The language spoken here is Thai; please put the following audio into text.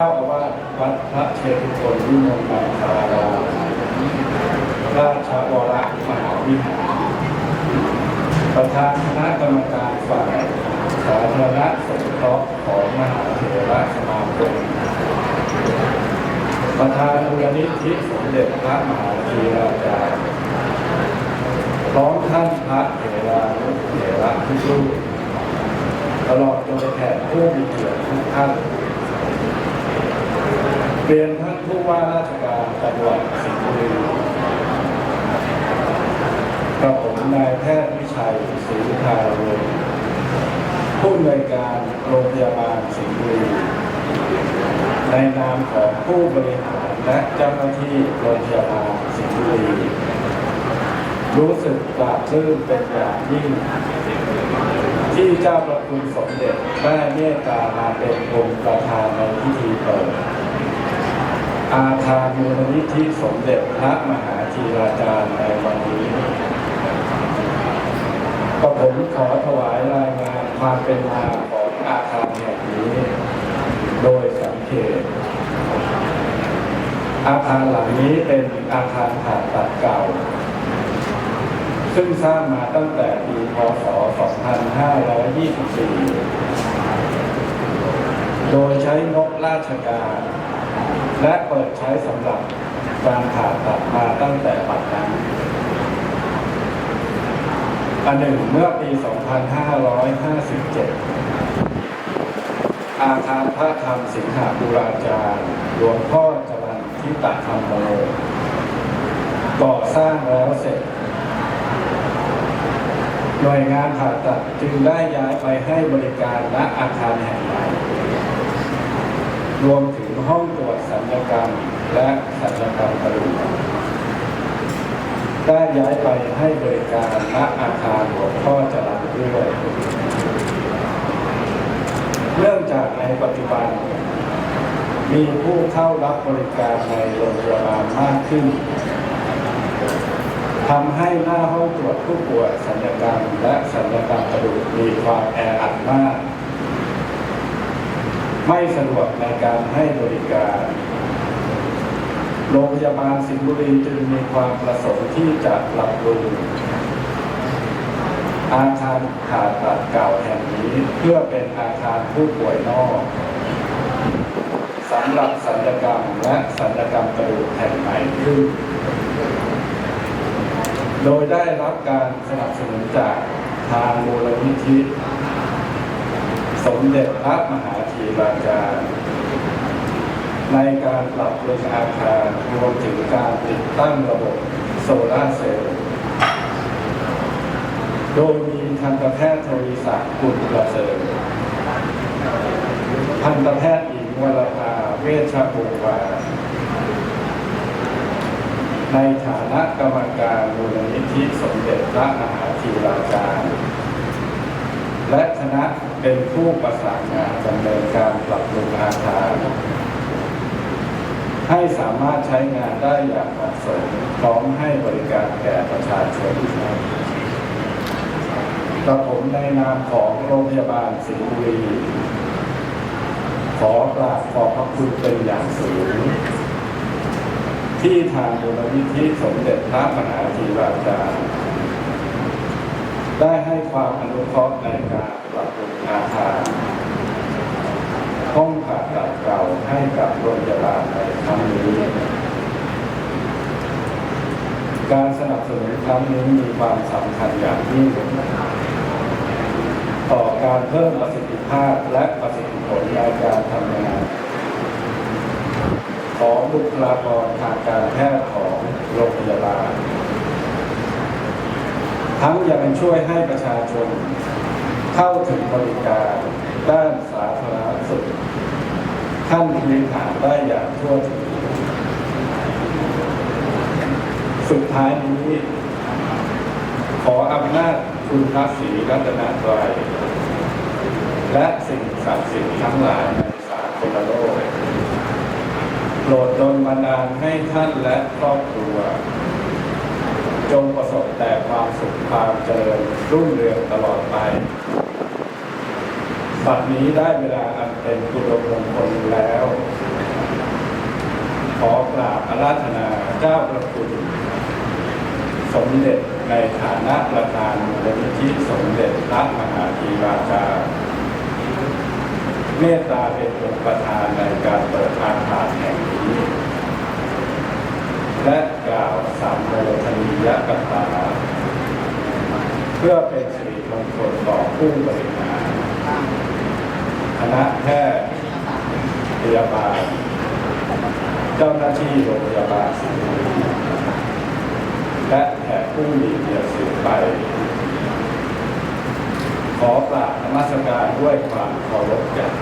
เจ้าอาวาสวัดพระเชตุพนวิมลมังคารามราชวรมหาวิหารประธานคณะกรรมการฝ่ายสาธารณสงเคราะห์ของมหาเถรสมาคมประธานมูลนิธิสมเด็จพระมหาธีราจารย์พร้อมท่านพระเถรานุเถระทุกรูปตลอดจนแขกผู้มีเกียรติทุกท่าน เรียนท่านผู้ว่าราชการจังหวัดสิงห์บุรีกับผมนายแพทย์วิชัยศรีทาโรยผู้อำนวยการโรงพยาบาลสิงห์บุรีในนามของผู้บริหารและเจ้าหน้าที่โรงพยาบาลสิงห์บุรีรู้สึกปลาบปลื้มเป็นอย่างยิ่ง ที่เจ้าประคุณสมเด็จได้เมตตามาเป็นองค์ประธานในพิธีเปิด อาคารมูลนิธิสมเด็จพระมหาธีราจารย์ในวันนี้ก็ผมขอถวายรายงานความเป็นมาของอาคารแห่งนี้ โดยสังเกต อาคารหลังนี้เป็นอาคารผ่าตัดเก่า ซึ่งสร้างมาตั้งแต่ปีพศ 2524 โดยใช้งบราชการ และเปิดใช้สำหรับการผ่าตัดมาตั้งแต่ปัจจุบันอันหนึ่งเมื่อปี 2557 อาคารพระธรรมสิงหาบุราจารย์หลวงพ่อจรัญทิตธรรมโมก่อสร้างแล้วเสร็จ หน่วยงานผ่าตัดจึงได้ย้ายไปให้บริการณอาคารแห่งใหม่ รวมถึงห้องตรวจสัญญกรรม และสัญญกรรมกระดูกได้ย้ายไปให้บริการณอาคารหลวงพ่อจรัญด้วยเนื่องจากในปัจจุบัน มีผู้เข้ารับบริการในโรงพยาบาลมากขึ้นทำให้หน้าห้องตรวจผู้ป่วยสัญญกรรม และสัญญกรรมกระดูกมีความแออัดมาก ไม่สะดวกในการให้บริการ โรงพยาบาลสิงห์บุรีจึงมีความประสงค์ที่จะปรับปรุงอาคารผ่าตัดเก่าแห่งนี้เพื่อเป็นอาคารผู้ป่วยนอกสำหรับสัญญกรรมและสัญญกรรมกระดูกแห่งใหม่ขึ้น โดยได้รับการสนับสนุนจากทางมูลนิธิ สมเด็จพระมหาธีราจารย์ในการปรับปรุงอาคารรวมถึงการติดตั้งระบบโซลาเซลล์ โดยมีทันตแพทย์ทวีศักดิ์กุลประเสริฐทันตแพทย์หญิงวรภาเวชภูวาในฐานะกรรมการมูลนิธิสมเด็จพระมหาธีราจารย์ และคณะ เป็นผู้ประสานงานดำเนินการปรับปรุงอาคาร ให้สามารถใช้งานได้อย่างเหมาะสมพร้อมให้บริการแก่ประชาชนกระผมในนามของโรงพยาบาลสิงห์บุรี ขอกราบขอบพระคุณเป็นอย่างสูง ที่ทางมูลนิธิสมเด็จพระมหาธีราจารย์ได้ให้ความอนุเคราะห์ในการ ปรับปรุงอาคารห้องผ่าตัดเก่าให้กับโรงพยาบาลในครั้งนี้ การสนับสนุนครั้งนี้มีความสำคัญอย่างยิ่งต่อการเพิ่มประสิทธิภาพและประสิทธิผลในการทำงาน ของบุคลากรทางการแพทย์ของโรงพยาบาล ทั้งยังช่วยให้ประชาชน เข้าถึงบริการด้านสาธารณสุขขั้นพื้นฐานได้อย่างทั่วถึง สุดท้ายนี้ ขออำนาจคุณพระศรีรัตนตรัยและสิ่งศักดิ์สิทธิ์ทั้งหลายในสากลโลกโปรดดลบันดาลให้ท่านและครอบครัว จงประสบแต่ความสุขความเจริญรุ่งเรืองตลอดไป บัดนี้ได้เวลาอันเป็นกุฎมงคลแล้ว ขอกราบอาราธนาเจ้าประคุณสมเด็จในฐานะประธานมูลนิธิสมเด็จพระมหาธีราชาเมตตาเป็นองค์ประธานในการเปิดอาคารแห่งนี้ และกล่าวสามโมทนียกถาเพื่อเป็นสิริมงคลต่อผู้บริหาร ณะแพทย์พยาบาลเจ้าหน้าที่โรงพยาบาลและแขกผู้มีเกียรติสืบไป ขอกราบนมัสการด้วยความเคารพอย่าง